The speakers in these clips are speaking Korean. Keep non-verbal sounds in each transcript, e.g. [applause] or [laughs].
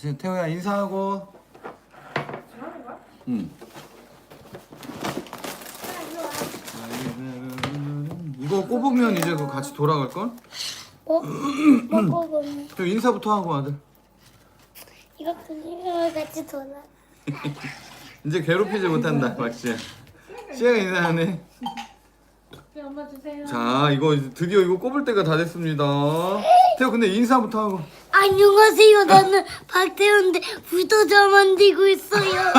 이제 태호야 인사하고. 잘하는 거야? 응. 이거 꼽으면 이제 그 같이 돌아갈 걸? 어? 저 [clears throat] 인사부터 하고 아들. 이거 그냥 같이 돌아. [laughs] 이제 괴롭히지 못한다 막시야. 시아가 인사하네. 네, 엄마 주세요. 자 이거 이제 드디어 이거 꼽을 때가 다 됐습니다. 태호 근데 인사부터 하고. 안녕하세요. 나는 박태훈인데 불도저 만들고 있어요.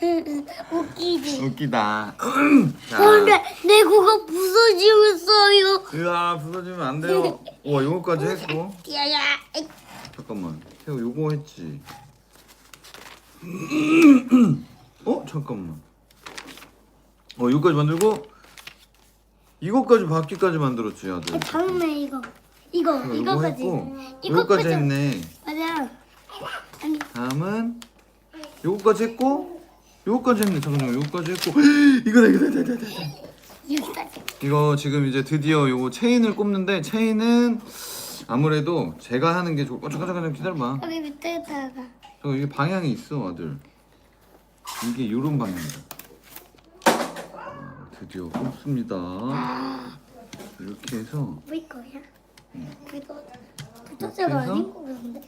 [laughs] 웃기지. 웃기다. 자. 근데 내 그거 부서지고 있어요. 으아 부서지면 안 돼요. 와 이거까지 했고. 야야. 잠깐만 태호 요거 했지. [clears throat] 어 잠깐만. 어 이거까지 만들고 이거까지 바퀴까지 만들었지 아들. 다음에 이거. 이거 이거 이거까지. 했고 이거까지. 이거까지 했네. 맞아. 아니 다음은 요거까지 했고 요거까지 했네. 잠깐만 요거까지 했고 [gasps] 이거다 이거다 이거다 이거다. 여기까지. 이거 지금 이제 드디어 요거 체인을 꼽는데 체인은 아무래도 제가 하는 게 좋을 거 잠깐 잠깐 기다려봐. 여기 밑에다가. 저 이게 방향이 있어 아들. 이게 요런 방향이다. 아, 드디어 꼽습니다. 이렇게 해서 뭐 거야? 불도저가 해서? 아닌 거 같은데.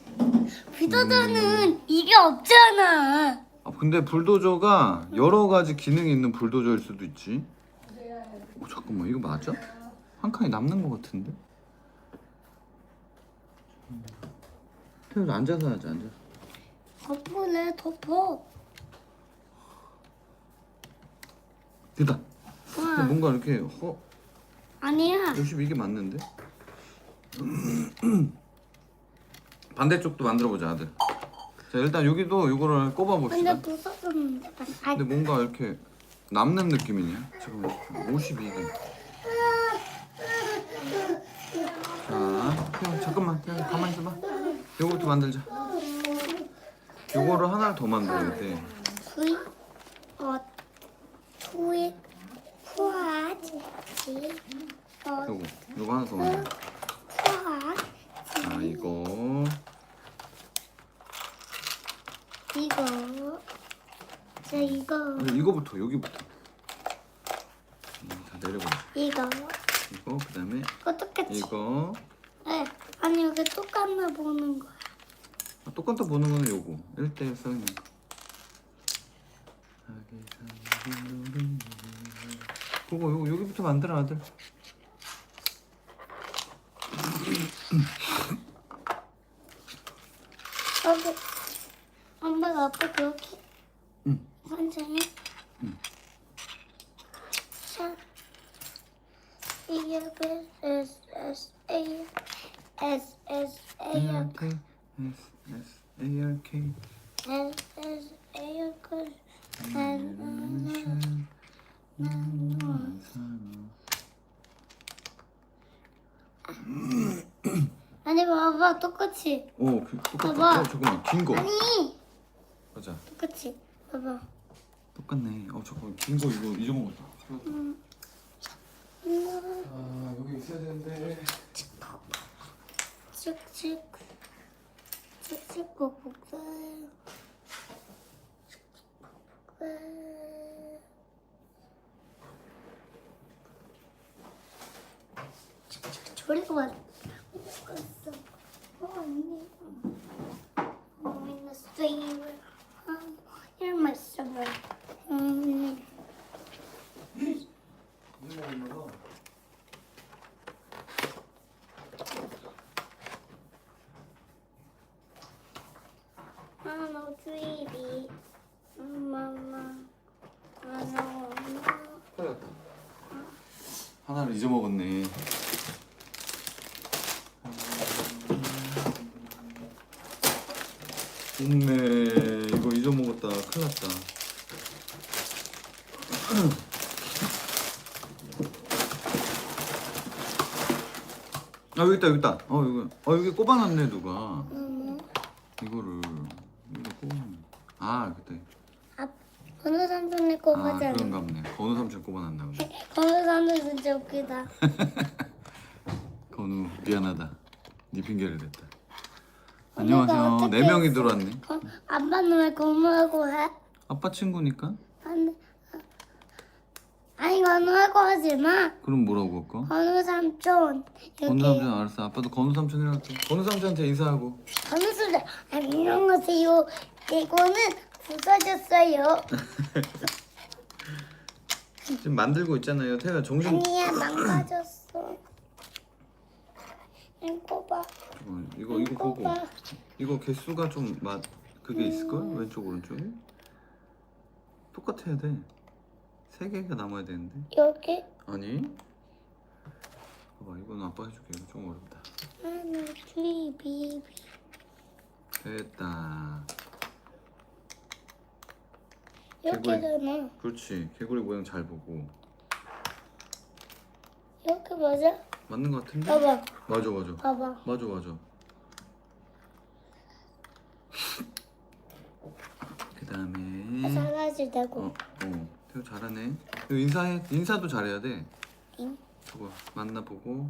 불도저는 이게 없잖아. 아 근데 불도저가 여러 가지 기능이 있는 불도저일 수도 있지. 어, 잠깐만 이거 맞아? 한 칸이 남는 것 같은데? 태우 앉아서 하자 앉아서. 덮어래 덮어. 됐다. 근데. 뭔가 이렇게 허 아니야. 역시 이게 맞는데? 반대쪽도 만들어 보자 아들. 자 일단 여기도 이거를 꼽아 봅시다. 근데 부서졌는데. 아, 근데 뭔가 이렇게 남는 느낌이냐? 지금 52개. 자, 태영 잠깐만, 태영 가만히 있어봐. 요거부터 만들자. 요거를 하나 더 만들어야 돼. 어 후아지 어 요거, 요거 하나 더 만들어. 자, 이거. 이거. 자 이거. 아니, 이거부터 여기부터. 음, 다 내려보자. 이거. 이거 그 다음에 이거 똑같이. 이거. 네. 아니 여기 똑같나 보는 거야. 아, 똑같다 보는 거는 요거. 1대1 써있는 거 그거 요거 여기부터 만들어 아들 여기 엄마가 아빠 그렇게 응. 환장해 응. 자 이게 S S A S S A ARK S S ARK S S A 그 아니 봐봐 똑같이 오 그, 똑같다 봐봐. 어, 잠깐만 긴거 아니 맞아. 똑같이. 봐봐. 똑같네. 어 잠깐만 긴거 이거 잊어먹었다. 음. 아 여기 있어야 되는데. 칙칙. 칙칙 꼭꼭해 저리가 왔어 어 아니 I'm in the um, um. Mama, mama. 틀렸다 하나를 잊어먹었네 없네 이거 잊어먹었다 큰일 났다 아 여기 있다 여기 있다 어 이거 어 여기 꼽아놨네 누가 음, 이거를 이거 꼽아놨네 아 그때 아, 건우 삼촌이 거 아. 그런가 보네 건우 삼촌 꼽아놨나 보네 [laughs] 건우 삼촌 진짜 웃기다. [laughs] 건우 미안하다 네 핑계를 댔다 안녕하세요. 어떻게 네 명이? 들어왔네. 어, 아빠는 왜 고무하고 해? 아빠 친구니까. 아니 건우 하고 하지 마. 그럼 뭐라고 할까? 건우 삼촌 건우 여기 삼촌 알았어. 아빠도 건우 삼촌이라고. 할게. 건우 삼촌한테 인사하고. 건우 삼촌 안녕하세요. 이거는 부서졌어요. [laughs] 지금 만들고 있잖아요. 태야 정신. 아니야 [clears throat] 망가졌어. 이거 봐. 어, 이거 이거 보고. 봐. 이거 개수가 좀맛 그게 있을 걸? 왼쪽 오른쪽에? 똑같아야 돼. 세 개가 남아야 되는데. 여기 아니. 봐봐 이거는 아빠 해줄게. 이거 좀 어렵다. 하나 둘 비 비. 됐다. 이렇게잖아. 그렇지. 개구리 모양 잘 보고. 이렇게 맞아? 맞는 것 같은데? 봐봐. 맞아 맞아. 봐봐. 맞아 맞아. 그 다음에 사라질 되고. 어, 어, 태우 잘하네. 이거 인사해. 인사도 잘해야 돼. 응? 저거 만나보고.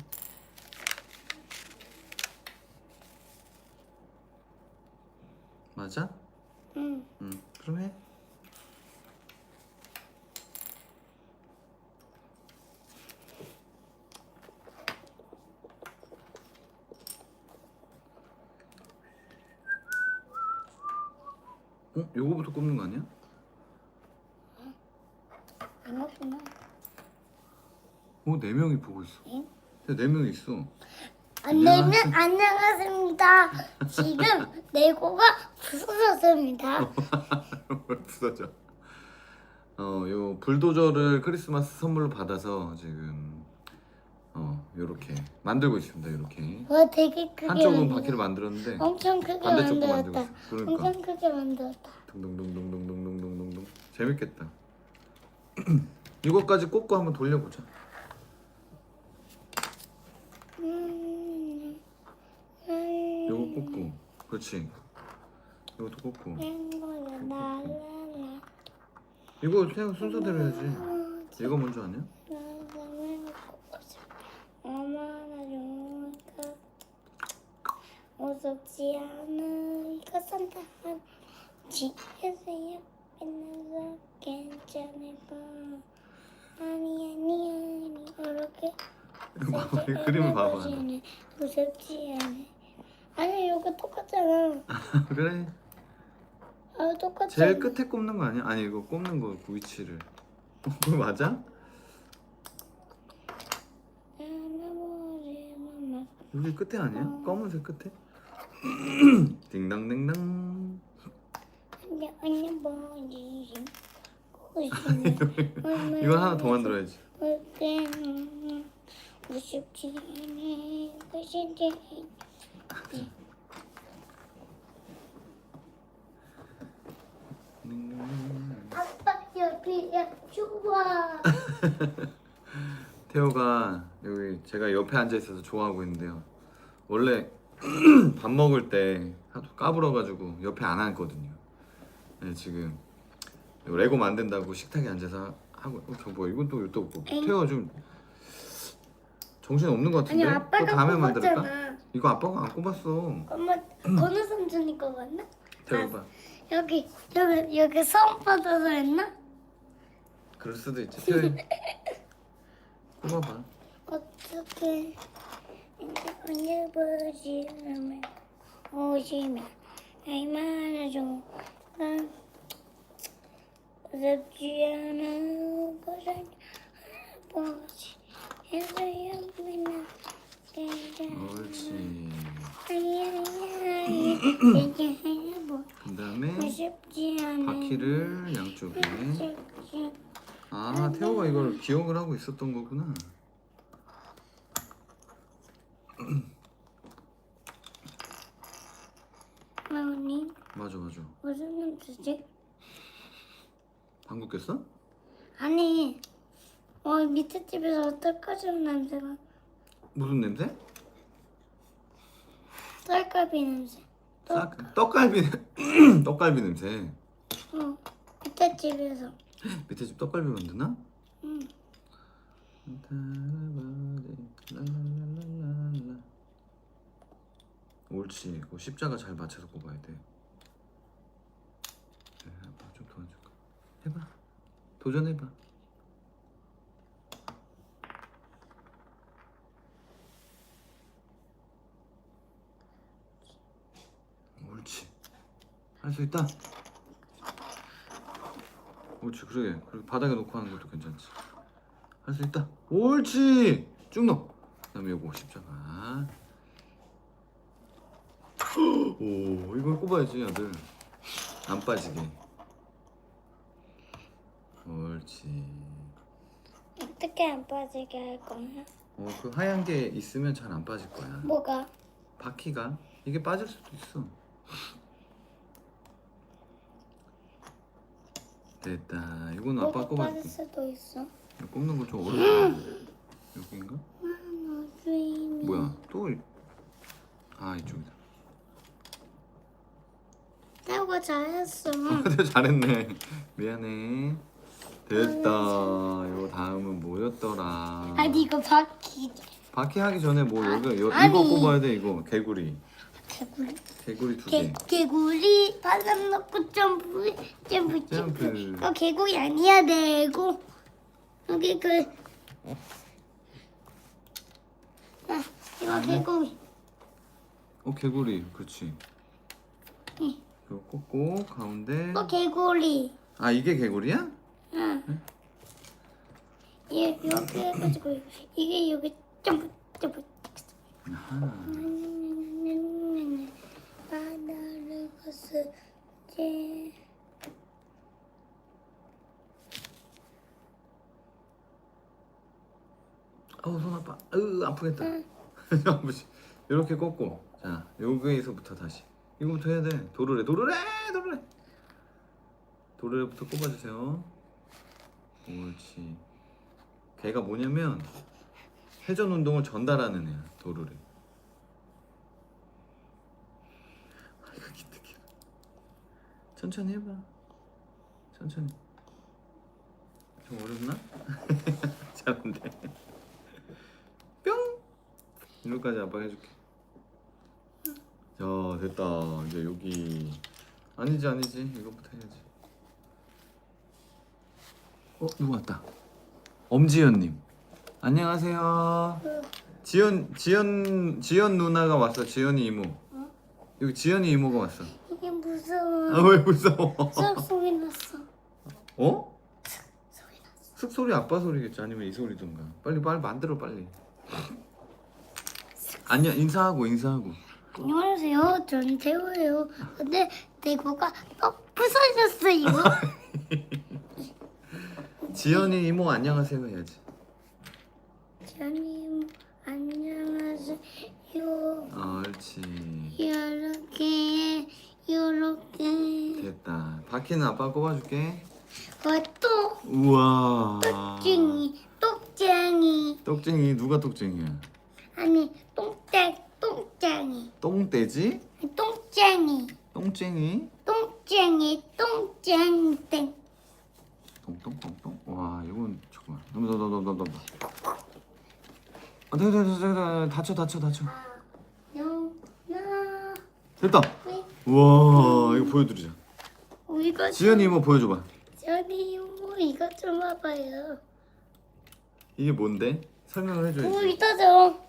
맞아? 응. 응. 그럼 해. 어? 요거부터 꼽는 거 아니야? 이거구나. 어, 네 명이 보고 있어. 응? 네 명이 있어. 안내면 안녕하십니다. 지금 [laughs] 내고가 부서졌습니다. 부서져. 어, 요 불도저를 크리스마스 선물로 받아서 지금 어, 요렇게 만들고 있습니다. 요렇게. 와 되게 크게 한쪽은. 바퀴를 만들었는데 엄청 크게 반대쪽도 만들었다. 있어. 그러니까 엄청 크게 만들었다. 둥둥둥둥둥둥둥둥둥 재밌겠다. [clears throat] 이거까지 꽂고 한번 돌려보자. 요거 꽂고, 그렇지. 이것도 꽂고. 이거 태양 순서대로 해야지. 이거 먼저 아니야? 무섭지 않으니까 산타 옆 에서 괜찮을까 아니 아니 아니 이렇게 이거 봐봐. 이 그림을 봐봐. 무섭지 않아 아니 이거 똑같잖아 [laughs] 그래. 아 똑같잖아 제일 끝에 꼽는 거 아니야? 아니 이거 꼽는 거 그 위치를. 어, 그거 맞아? 여기 끝에 아니야? 검은색 끝에? [clears throat] 딩당댕당. 뭐지 이건 하나 더 만들어야지. 무섭지 아빠 옆이야 좋아 [laughs] 태호가 여기 제가 옆에 앉아 있어서 좋아하고 있는데요. 원래 [clears throat] 밥 먹을 때 까불어가지고 옆에 안 앉거든요. 네, 지금 레고 만든다고 식탁에 앉아서 하고 어, 저 뭐야 이건 또 이것도 뭐 엥? 태호가 좀 정신 없는 것 아니 같은데 또 아빠가 다음에 만들까? 뽑았잖아 이거 아빠가 안 꼽았어. 엄마 건우 삼촌이 거 같나? 태호 봐. 여기 여기 여기 처음 받아서 했나? 그럴 수도 있지. 태호 꼽아봐. [laughs] 어떻게 언제 보시면 오시면 얼마나 좋 옳지. 그다음에 바퀴를 양쪽에. 아 태호가 이걸 기억을 하고 있었던 거구나. 맞아 맞아. 무슨 냄새지? 방구 꼈어? 아니 어 밑에 집에서 떡갈비 냄새가 무슨 냄새? 떡갈비 냄새 싹 떡갈비 떡갈비 냄새. 어 밑에 집에서 밑에 집 떡갈비 만드나? 응. 옳지. 그 십자가 잘 맞춰서 꼽아야 돼. 네, 아빠 좀 도와줄까? 해봐. 도전해봐. 옳지. 할 수 있다. 옳지. 그러게. 그리고 바닥에 놓고 하는 것도 괜찮지. 할 수 있다. 옳지. 쭉 넣어. 그다음에 요거 십자가. [gasps] 오, 이걸 꼽아야지, 아들. 안 빠지게. 옳지. 어떻게 안 빠지게 할 거야? 어, 그 하얀 게 있으면 잘 안 빠질 거야. 뭐가? 바퀴가 이게 빠질 수도 있어. 됐다. 이건 아빠 뭐가 꼽아줄게. 빠질 수도 있어. 이거 꼽는 거 좀 어렵다. 여기인가? 음, dreaming. 뭐야? 또 이- 아, 이쪽이다. 태우가 잘했어. 근데 [laughs] 잘했네. 미안해. 됐다. 이거 다음은 뭐였더라? 아니 이거 바퀴 바퀴 하기 전에 뭐 여기 여, 아니. 이거 꼽아야 돼 이거 개구리. 개구리 개구리 두 개, 개. 개구리 바닥 놓고 점프 점프 점프 점프. 개구리 아니야 내고 여기 그 아, 이거 개구리 어 개구리. 그렇지. 응. 이거 꽂고 가운데. 또 개구리 아 이게 개구리야? 응얘 이렇게 해가지고 이게 여기 점프 점프. 바다를 갔을지 어우 손 아파. 으 아프겠다. 아프지. 이렇게 꽂고. 자 여기에서부터 다시. 이거부터 해야 돼. 도르래 도르래 도르래. 도르래부터 꼽아주세요. 옳지. 걔가 뭐냐면 회전 운동을 전달하는 애야. 도르래. 아이고 기특해. 천천히 해봐. 천천히. 좀 어렵나? [laughs] 잘한데. 뿅. 이거까지 아빠 해줄게. 자 됐다. 이제 여기 아니지 아니지 이거부터 해야지. 어 누구 왔다. 엄지연님. 안녕하세요. 지연 지연 지연 누나가 왔어. 지연이 이모. 여기 지연이 이모가 왔어. 이게 무서워 아 왜 무서워? 쏙 소리 났어 어? 소리 났어 슥 소리 아빠 소리겠지 아니면 이 소리던가. 빨리 빨리 만들어 빨리. 안녕 인사하고 인사하고. 안녕하세요 전 태호예요 근데 내 코가 또 부서졌어요 지연이 이모 안녕하세요 해야지. 전님 안녕하세요 어, 옳지. 이렇게 이렇게 됐다. 바퀴는 아빠 꼽아줄게. 그또 우와. 똑쟁이 똑쟁이 똑쟁이 누가 똑쟁이야? 아니 똥땡 똥쟁이 똥돼지? 똥쟁이 똥쟁이? 똥쟁이 똥쟁이 땡 똥똥똥똥. 와 이건 잠깐만. 너너너너너 너. 아, 네, 네, 네, 네, 네, 다쳐, 다쳐, 다쳐. 영나 됐다. 우와, 이거 보여드리자. 이거 지연이 이모 보여줘봐. 전이 뭐 이거 좀 봐봐요 이게 뭔데? 설명을 오 해줘야지. 이따죠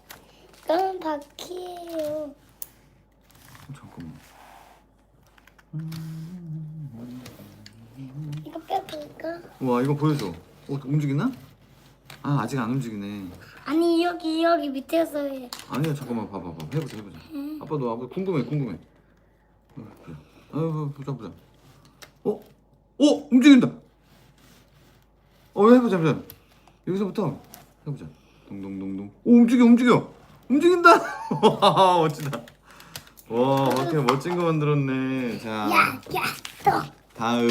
이건 바퀴예요 어, 잠깐만. 이거? 와, 이거 보여줘. 어, 움직이나? 아, 아직 안 움직이네. 아니 여기 여기 밑에서 해 아니야, 잠깐만, 봐봐, 봐. 해보자, 해보자. 아빠도 아빠 궁금해, 궁금해. 어, 보자. 어, 보자, 보자. 어? 어, 움직인다. 어, 해보자, 보자. 여기서부터 해보자. 동동동동. 오, 움직여, 움직여. 움직인다. [laughs] 와, 멋지다. 와, 어떻게 멋진 거 만들었네. 자, 야야 또 다음.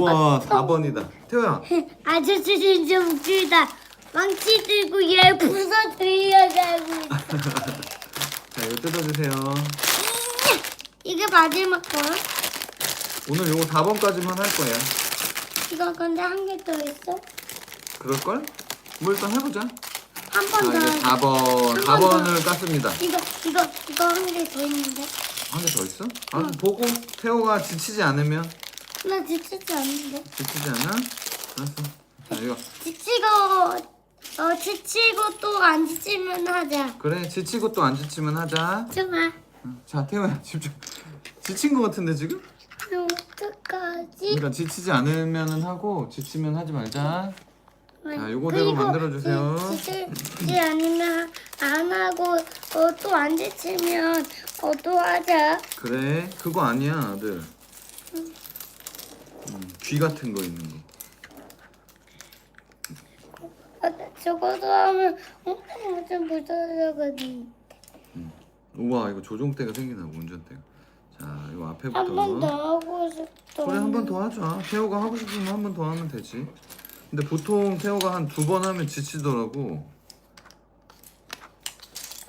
우와, 4번이다. 태호야. [laughs] 아저씨 진짜 웃기다 망치 들고 얘 부서뜨리려고 [laughs] 자, 이거 뜯어주세요. [laughs] 이게 마지막 거 오늘 요거 4번까지만 할 거야. 이거 근데 한 개 더 있어 그럴걸? 뭐 일단 해보자. 한 자, 번더 이제 4번. 한번 더. 4번을 깠습니다. 이거 이거 이거 한 개 더 있는데. 한 개 더 있어? 아 보고 태호가 지치지 않으면 나 지치지 않는데. 지치지 않아? 알았어. 자 이거 지치고 어 지치고 또 안 지치면 하자. 그래 지치고 또 안 지치면 하자. 좋아. 응. 자 태호야 집중. 지친 거 같은데 지금? 어떡하지? 그러니까 지치지 않으면은 하고 지치면 하지 말자. 자, 요거대로 그리고 만들어주세요. 지- 지치지 않으면 안 하고 어, 또 안 지치면 어, 또 하자. 그래 그거 아니야 아들. 음, 귀 같은 거 있는 거. 어, 저거도 하면 엄청 엄청 무서워거든. 우와 이거 조종대가 생기나 봐 운전대가. 자 이거 앞에부터. 한 번 더 하고 싶어. 그래 한 번 더 하자. 태호가 하고 싶으면 한 번 더 하면 되지. 근데 보통 태호가 한 두 번 하면 지치더라고.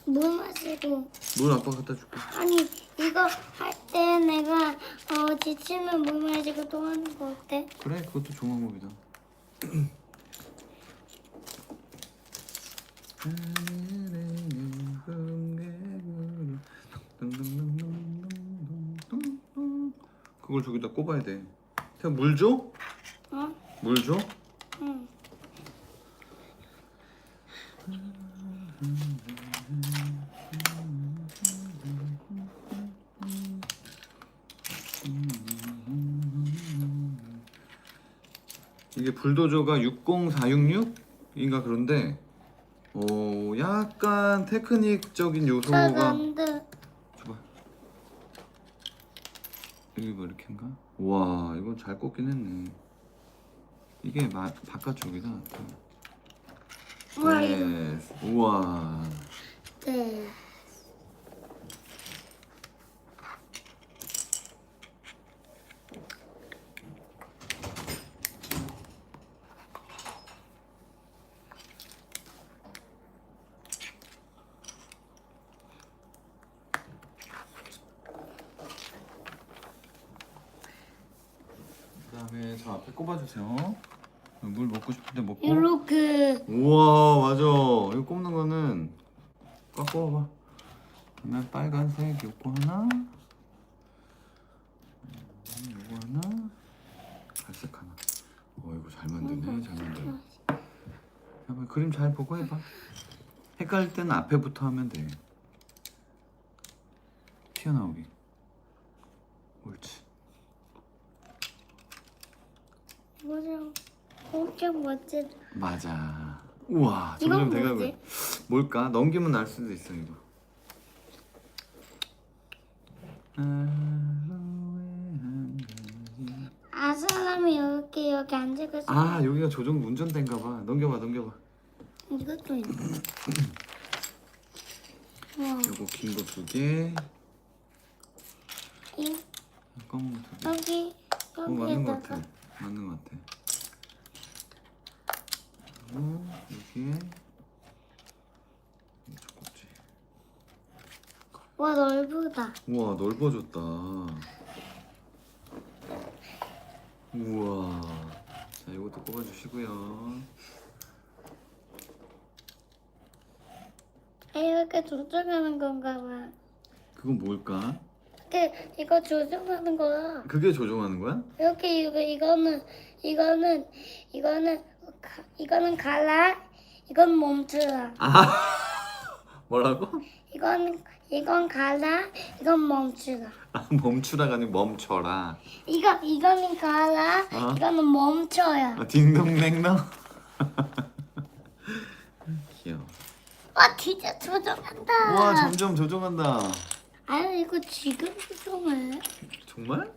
물 마시고. 물 아빠 갖다 줄게. 아니 이거 할 때 내가 어 지치면 물 마시고 또 하는 거 어때? 그래 그것도 좋은 방법이다. 그걸 저기다 꼽아야 돼. 태호 물 줘? 어? 물 줘? 불도저가 60466인가 그런데 어 약간 테크닉적인 요소가 사람들 줘봐 여기 뭐 이렇게인가? 와 이건 잘 꽂긴 했네 이게 마, 바깥쪽이다 우와 이거 네. 우와 네. 그저 앞에 꼽아주세요. 물 먹고 때 먹고. 이렇게 우와 맞아. 이거 꼽는 거는 꽉 꼽아봐. 그다음에 빨간색 요거 하나. 음, 요거 하나. 갈색 하나. 어 이거 잘 만드네 잘 만드네 해봐 그림 잘 보고 해봐. 헷갈릴 때는 앞에부터 하면 돼. 튀어나오게 옳지 뭐죠? 멋지다. 맞아 우와 이건 점점 돼가고 뭐지? 있- 뭘까 넘기면 알 수도 있어 이거 아 사람이 이렇게 여기 앉고 있어. 아 여기가 조종 운전대인가 봐 넘겨봐 넘겨봐 이것도 있네. [clears throat] 우와. 요거 긴 거 두 개 이 검은 거 두 개 여기 어 맞는 거 여기에다가 같아 맞는 거 같아 그리고 여기에 이거 꼭지 와 넓다. 우와 넓어졌다 우와 자 이것도 꼽아주시고요 아, 이렇게 조정하는 건가 봐. 그건 뭘까? 이렇게 이거 조정하는 거야. 그게 조종하는 거야? 이렇게 이거 이거는 이거는 이거는 가- 이거는 갈라. 이건 멈추라. 아 [laughs] 뭐라고? 이건 이건 갈라. 이건 멈추라. 아 멈추라가 아니고 멈춰라 이거 이거는 갈라. 어? 이거는 멈춰야. 아, 딩동댕동 [laughs] 귀여워 와 진짜 조정한다. 우와 점점 조종한다 아유 이거 지금 조정해. 정말?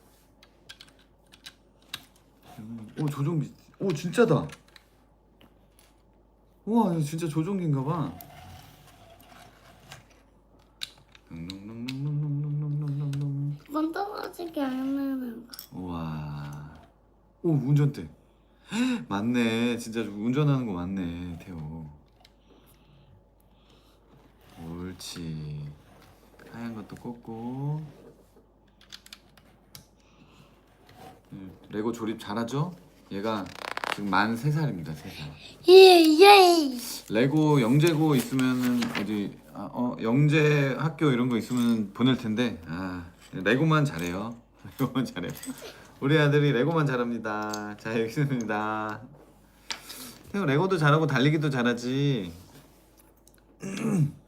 오 조종 미... 오 진짜다 우와 이거 진짜 조종기인가 봐. 이건 떨어지게 안 하는 거. 우와. 오 운전대. 헉, [gasps] 맞네. 진짜 운전하는 거 맞네 태호. 옳지. 하얀 것도 꽂고. 음, 레고 조립 잘하죠? 얘가 지금 만 3살입니다 3살 예, 예. 레고 영재고 있으면은 어디 아, 어 영재 학교 이런 거 있으면 보낼 텐데 아 레고만 잘해요 [laughs] 레고만 잘해요 우리 아들이 레고만 잘합니다 자 여기 있습니다 태호 레고도 잘하고 달리기도 잘하지 [clears throat]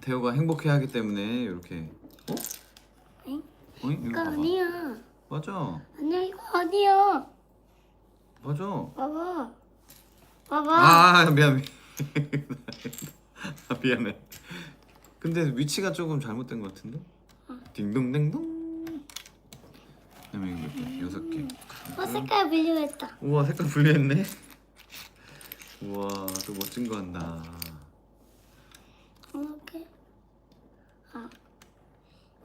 태호가 행복해하기 때문에 이렇게 어? 응? 어이? 이거 이거 봐봐. 아니야. 맞아 아니야, 이거 아니야. 맞아 봐봐. 봐봐. 아 미안 미안 [laughs] 아, 미안해 근데 위치가 조금 잘못된 것 같은데 딩동댕동 그다음에 이거 몇 개? 여섯 개 어, 색깔 비교했다. 우와 색깔 분리했네 우와 또 멋진 거 한다 이렇게. 아.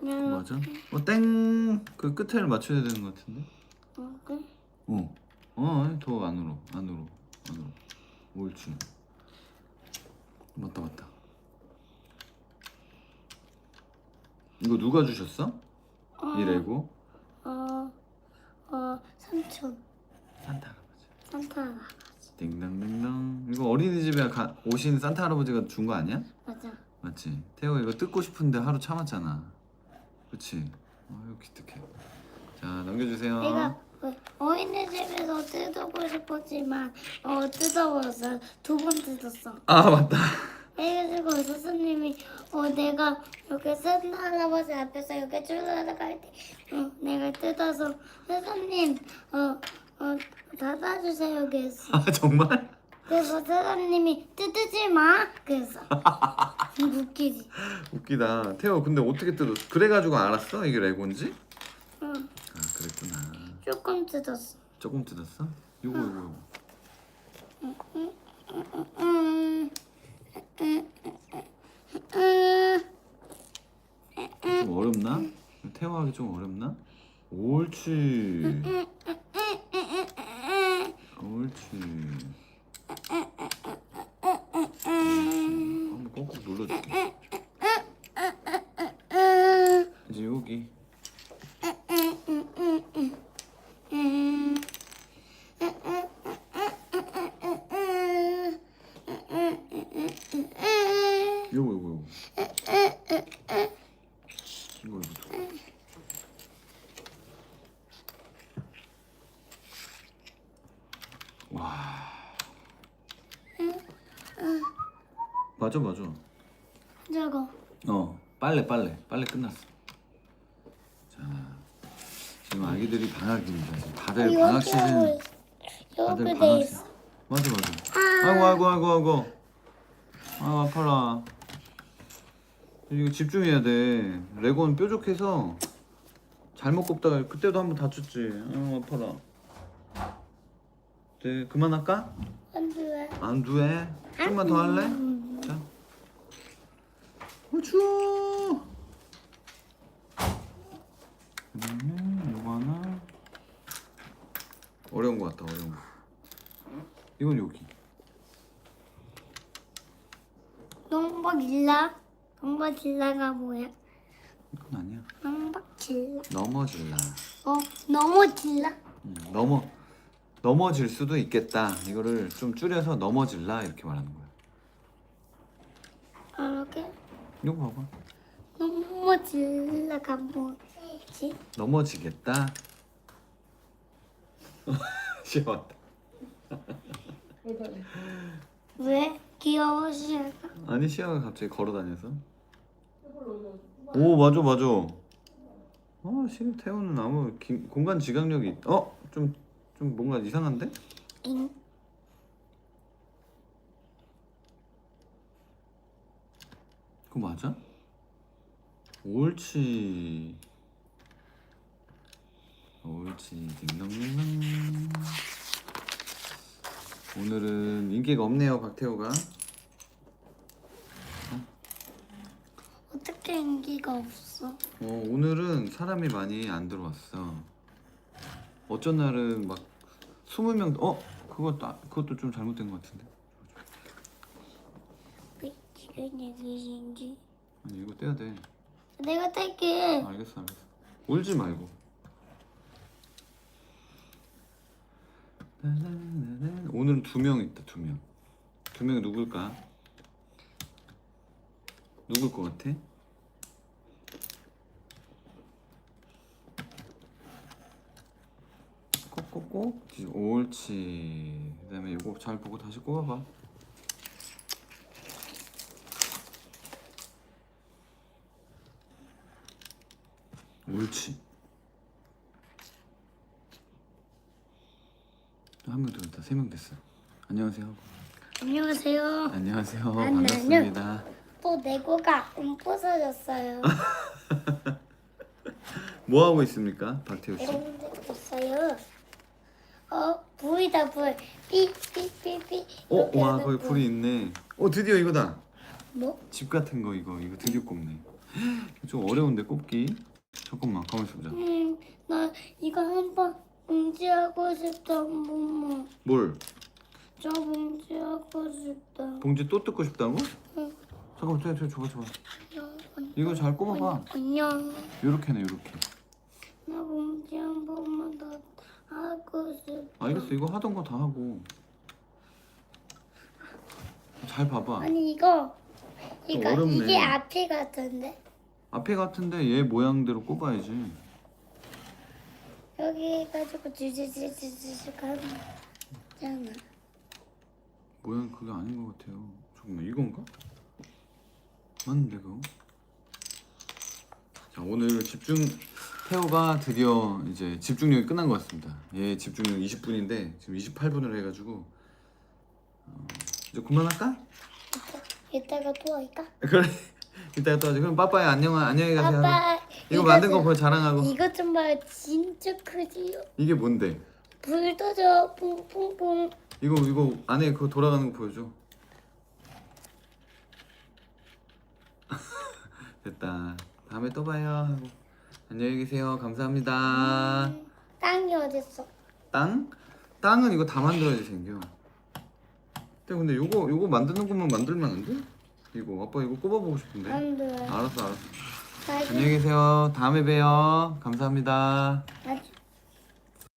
맞아? 어 땡 그 끝에를 맞춰야 되는 것 같은데 이렇게. 어. 어, 더 안으로, 안으로, 안으로. 옳지. 맞다, 맞다. 이거 누가 주셨어? 이? 어, 어, 삼촌. 산타 할아버지. 산타 할아버지. 딩당딩당. 이거 어린이집에 가, 오신 산타 할아버지가 준 거 아니야? 맞아. 맞지? 태호 이거 뜯고 싶은데 하루 참았잖아. 그치? 아유 기특해. 자 넘겨주세요. 내가 그 어린이 집에서 뜯어보고 싶었지만 어 뜯어버렸어. 두 번 뜯었어. 아 맞다. 그래가지고 선생님이 어 내가 이렇게 산타 할아버지 앞에서 이렇게 출근할 때 어, 내가 뜯어서 선생님 어어 닫아주세요 그랬어. 아 정말? 그래서 선생님이 뜯지 마 그래서 웃기지. 웃기다. 태호 근데 어떻게 뜯어? 그래가지고 알았어 이게 레고인지? 응 아 그랬구나. 조금 뜯었어. 조금 뜯었어? 요거 요거 요거. 음, 음, 음, 음. 좀 어렵나? 태호하기 좀 어렵나? 옳지. 옳지. 한번 꼭꼭 눌러줄게. 이제 여기. 요거 요거 요거. 이거 이거. 와. 맞아 맞아. 저거 어 빨래 빨래 빨래 끝났어. 자 지금 아기들이 방학입니다. 지금 다들 방학 시즌. 다들 여기 방학. 시즌. 맞아 맞아. 아이고 아이고 아이고 아이고. 아 아파라. 이거 집중해야 돼. 레고는 뾰족해서 잘못 꼽다가 그때도 한번 다쳤지. 아 아파라. 네 그만할까? 안 돼. 안 돼. 좀만 더 할래? 음. 자. 어 추워. 그다음에 요거 하나. 어려운 거 같다 어려운 거. 이건 여기. 농박일라? 농박일라가 뭐야? 이건 아니야. 농박질라. 넘어질라. 어, 넘어질라? 음, 넘어 넘어질 수도 있겠다. 이거를 좀 줄여서 넘어질라 이렇게 말하는 거야. 아, 이렇게? 이거 봐봐. 넘어질라가 뭐지? 넘어지겠다. [laughs] 시원하다. 왜? 귀여워, 시아가? 아니 시아가 갑자기 걸어 다녀서. 오 맞아 맞아. 어 지금 태우는 아무 기, 공간 지각력이 있- 어? 좀, 좀 뭔가 이상한데? 잉. 그거 맞아? 옳지 옳지 딩동댕동 오늘은 인기가 없네요 박태호가 어떻게 인기가 없어? 어, 오늘은 사람이 많이 안 들어왔어 어쩐 날은 막 20명 어? 그거 나, 그것도 좀 잘못된 것 같은데 왜 지금 얘기인지? 아니 이거 떼야 돼 내가 탈게. 알겠어 알겠어 울지 말고. 오늘은 두 명 있다 두 명. 두 명이 누굴까? 누굴 것 같아? 꼭꼭꼭. 옳지. 그 다음에 이거 잘 보고 다시 꼽아봐. 옳지. 한명더 있다. 세 명 됐어. 안녕하세요. 안녕하세요. 안녕하세요. 안녕. 반갑습니다. 또 내고가 음 부서졌어요. [laughs] 뭐 하고 있습니까, 박태우 씨? 이런 문제도 있어요. 어 불이다 불. 삐삐삐삐. 어, 와 거기 불이 있네. 어, 드디어 이거다. 뭐? 집 같은 거 이거 이거 드디어 꼽네. 좀 어려운데 꼽기. 잠깐만 가만 있어 보자. 음, 나 이거 한번 봉지하고 싶다, 엄마. 뭘? 저 봉지하고 싶다. 봉지 또 뜯고 싶다고? 응. 잠깐만, 저, 저, 줘봐, 줘봐. 안녕. 이거 잘 꼽아봐. 안녕. 요렇게네, 요렇게. 나 봉지 한 번만 더 하고 싶다. 알겠어, 이거 하던 거 다 하고. 잘 봐봐. 아니 이거 이거 어렵네. 이게 앞이 같은데 앞에 같은데 얘 모양대로 꼽아야지. 여기 해가지고 주주주주주 가잖아. 모양 그게 아닌 것 같아요. 잠깐만, 이건가? 맞는데 그거? 자, 오늘 집중 태호가 드디어 이제 집중력이 끝난 것 같습니다. 얘 집중력 20분인데 지금 28분을 해가지고 어, 이제 그만할까? 이따가 또 할까? 그래. 이따가 또 하자. 그럼 빠빠이 안녕 안녕히 가세요. 아빠 이거 만든 거 좀- 보여 자랑하고. 이거 좀 봐, 진짜 크지요. 이게 뭔데? 불 떠져, 뿡뿡뿡. 이거 이거 안에 그거 돌아가는 거 보여줘. [laughs] 됐다. 다음에 또 봐요. 하고. 안녕히 계세요. 감사합니다. 땅이 어딨어? 땅? 땅은 이거 다 만들어야지 생겨. 근데 근데 요거 요거 만드는 것만 만들면 안 돼? 이거 아빠 이거 꼽아보고 싶은데. 안 돼. 알았어 알았어. 안녕히 계세요. 다음에 봬요. 감사합니다. 다시